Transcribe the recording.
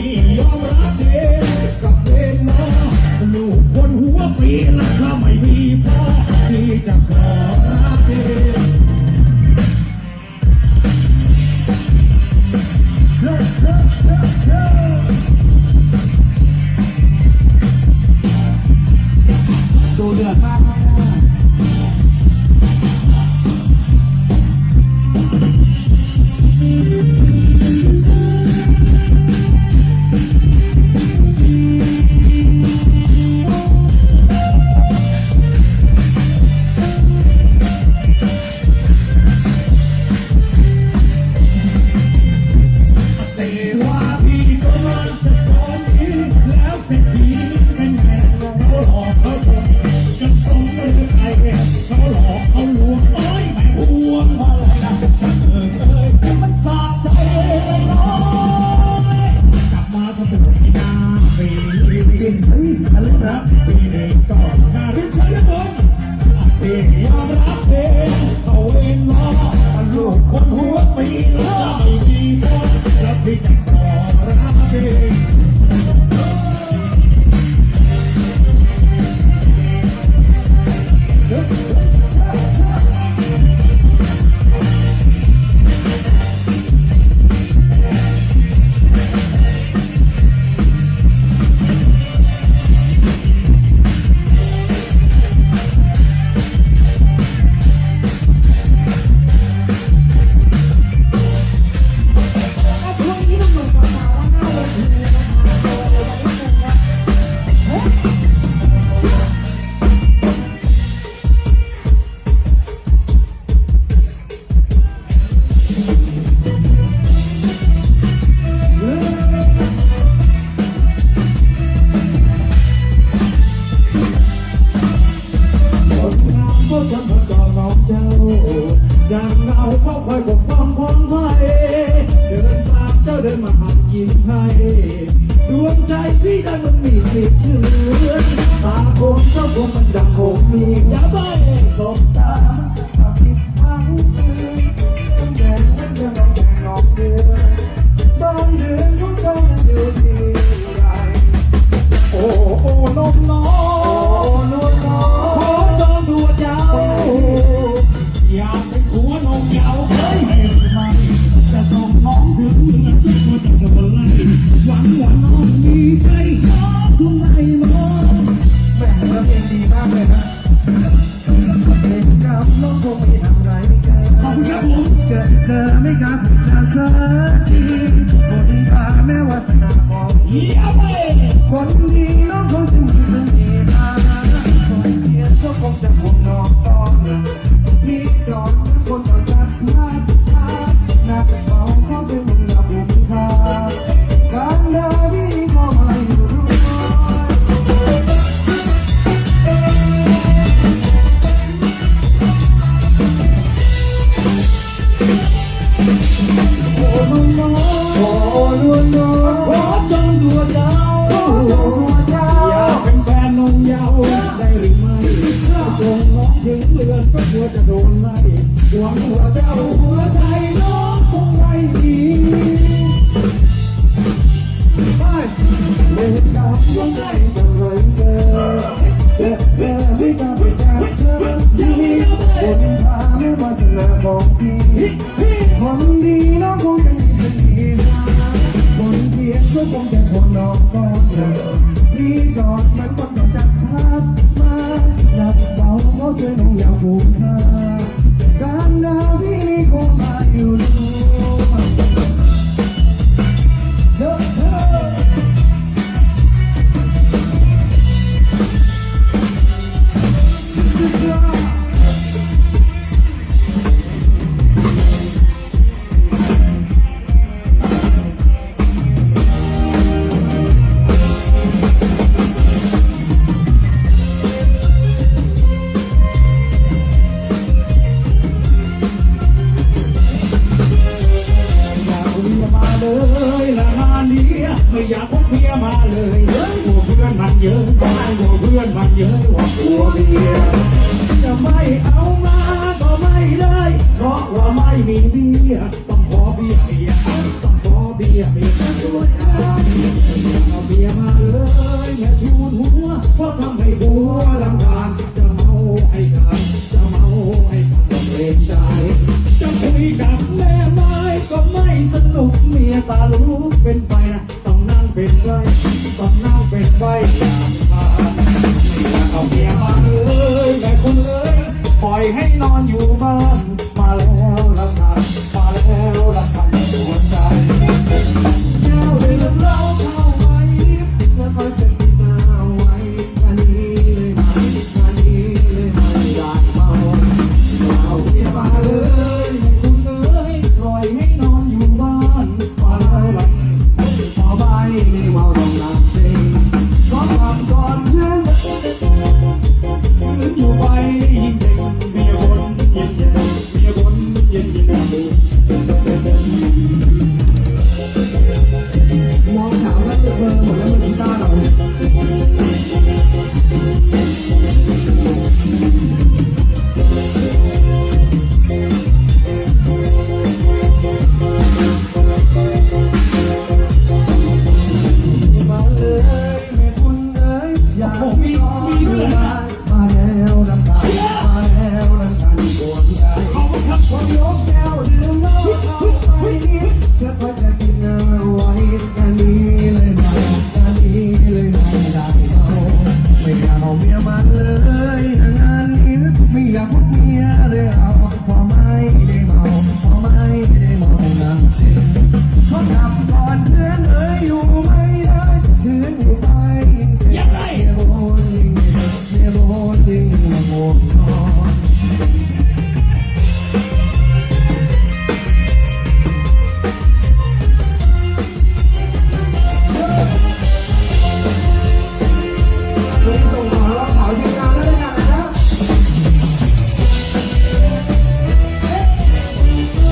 พี่ยอมรับเองกับเพลงมาลูกคนหัวปีราคาไม่มีพอที่จะขอ จากเราเขาคอยปกป้องคนไทยเดินตามเจ้าเดินมาหักยิ้มให้ดวงใจพี่ได้มันมีสิทธิ์เชื่อตาโกงเจ้าโกงมันดังโหมียับ ลงน้องถึงเรือนก็กลัวจะโดนไหมหวังหัวเจ้าหัวใจน้องคงไม่ดีไปเล่นกับหัวใจจะไหลเกินเจอเจอไม่กล้าไปจากเธอที่บนทางไม่วาสนาของพี่คนดีน้องคงเป็นคนดีนะคนเดียวก็คงจะคงน้องก็เจอที่จอดมันก็ต้องจับภาพ 最能养活。 ไม่อยากพกเพียมาเลยกลัวเพื่อนมันเยอะตานกลัวเพื่อนมันเยอะว่ากลัวเมียจะไม่เอามาก็ไม่ได้ เพราะว่าไม่มีเบียต้องขอเบียเมียต้องขอเบียเมียด้วยนะเอาเบียมาเลยอย่าชูหัวเพราะทำให้หัวลำคาญจะเมาให้กันจะเมาให้กันต้องเล่นใจจะคุยกับแม่ไม้ก็ไม่สนุกเมียตาลูกเป็นไฟนะ ต้องนั่เป็นไว้ยามาไม่อยากเอาเมียมาเลยแม่คนเลยปล่อยให้นอนอยู่บ้านมาแล้ว